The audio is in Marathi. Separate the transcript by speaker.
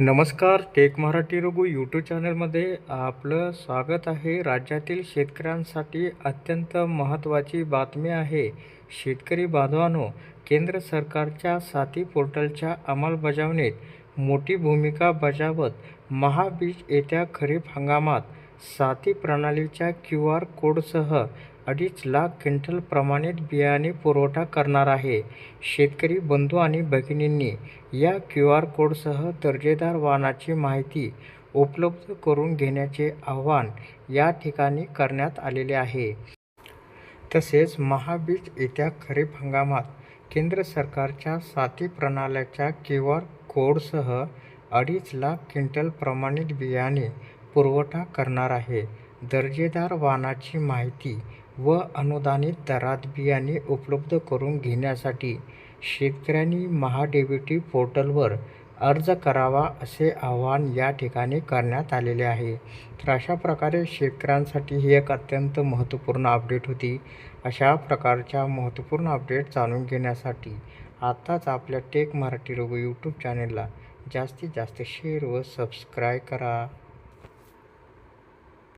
Speaker 1: नमस्कार टेक मराठी रघु यूट्यूब चॅनलमध्ये आपलं स्वागत आहे. राज्यातील शेतकऱ्यांसाठी अत्यंत महत्त्वाची बातमी आहे. शेतकरी बांधवांनो केंद्र सरकारच्या साथी पोर्टलच्या अंमलबजावणीत मोठी भूमिका बजावत महाबीज येत्या खरीप हंगामात साथी प्रणालीच्या क्यू आर कोडसह अडीच लाख क्विंटल प्रमाणित बियाणे पुरवठा करणार आहे. शेतकरी बंधू आणि भगिनींनी या क्यू आर कोडसह दर्जेदार वाहनाची माहिती उपलब्ध करून घेण्याचे आवाहन या ठिकाणी करण्यात आलेले आहे. तसेच महाबीज येत्या खरीप हंगामात केंद्र सरकारच्या साथी प्रणाल्याच्या क्यू आर कोडसह अडीच लाख क्विंटल प्रमाणित बियाणे पुरवठा करणार आहे. दर्जेदार वाहनाची माहिती व अनुदानित दरात बियाणे उपलब्ध करून घेण्यासाठी शेतकऱ्यांनी महाडीबीटी पोर्टलवर अर्ज करावा असे आवाहन या ठिकाणी करण्यात आलेले आहे. तर अशा प्रकारे शेतकऱ्यांसाठी ही एक अत्यंत महत्त्वपूर्ण अपडेट होती. अशा प्रकारच्या महत्त्वपूर्ण अपडेट जाणून घेण्यासाठी आत्ताच आपल्या टेक मराठी रोग यूट्यूब चॅनेलला जास्तीत जास्त शेअर व सबस्क्राईब करा.